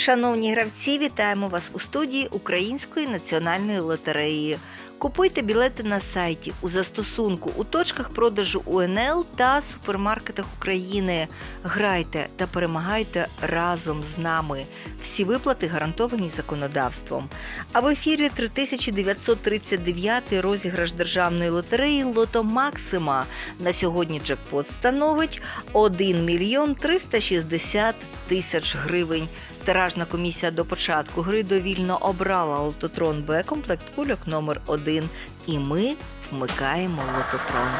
Шановні гравці, вітаємо вас у студії Української національної лотереї. Купуйте білети на сайті у застосунку у точках продажу УНЛ та супермаркетах України. Грайте та перемагайте разом з нами. Всі виплати гарантовані законодавством. А в ефірі 3939 розіграш державної лотереї Лото Максима. На сьогодні джекпот становить 1 мільйон 360 тисяч гривень. Тиражна комісія до початку гри довільно обрала лототрон Б комплект кульок номер 1 і ми вмикаємо лототрон.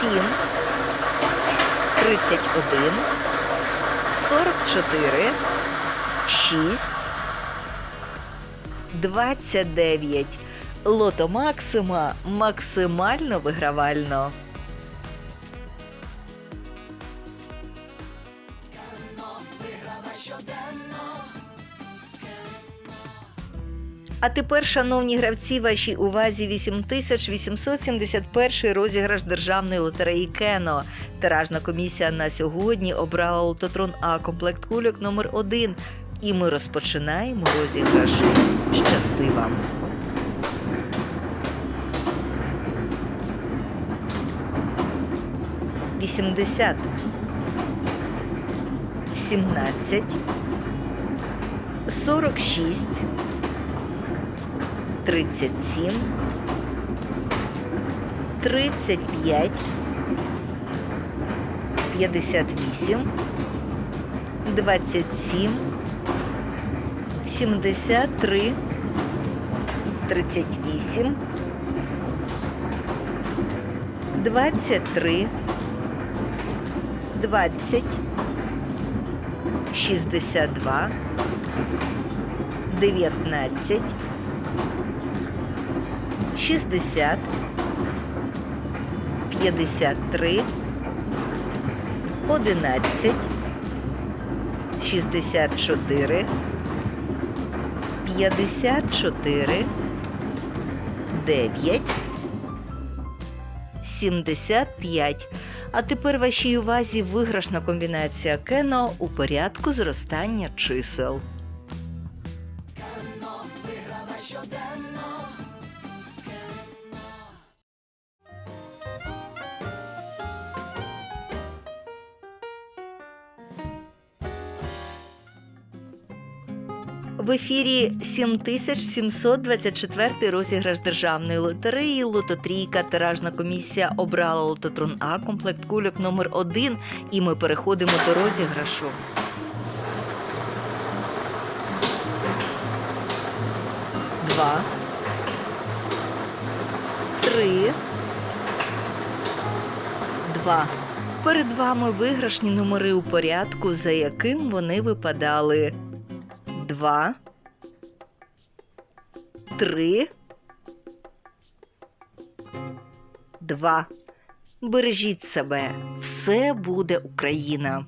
Сім, тридцять один, сорок чотири. 6, 29. Лото Максима максимально вигравально. А тепер, шановні гравці, вашій увазі 8871 розіграш державної лотереї Кено. Тиражна комісія на сьогодні обрала лототрон А комплект кульок номер 1 І ми розпочинаємо розіграш. Щасти вам! Вісімдесят. Сімнадцять. Сорок шість. Тридцять сім. Тридцять п'ять. П'ятдесят вісім. Двадцять сім. 73, 38, 23, 20, 62, 19, 60, 53, 11, 64, 54, 9, 75. А тепер вашій увазі виграшна комбінація кено у порядку зростання чисел. В ефірі 7724 розіграш державної лотереї Лототрійка. Тиражна комісія обрала лототрон А комплект кульок номер 1 і ми переходимо до розіграшу. Два. Три. Два. Перед вами виграшні номери у порядку, за яким вони випадали два, три, два. Бережіть себе, все буде Україна.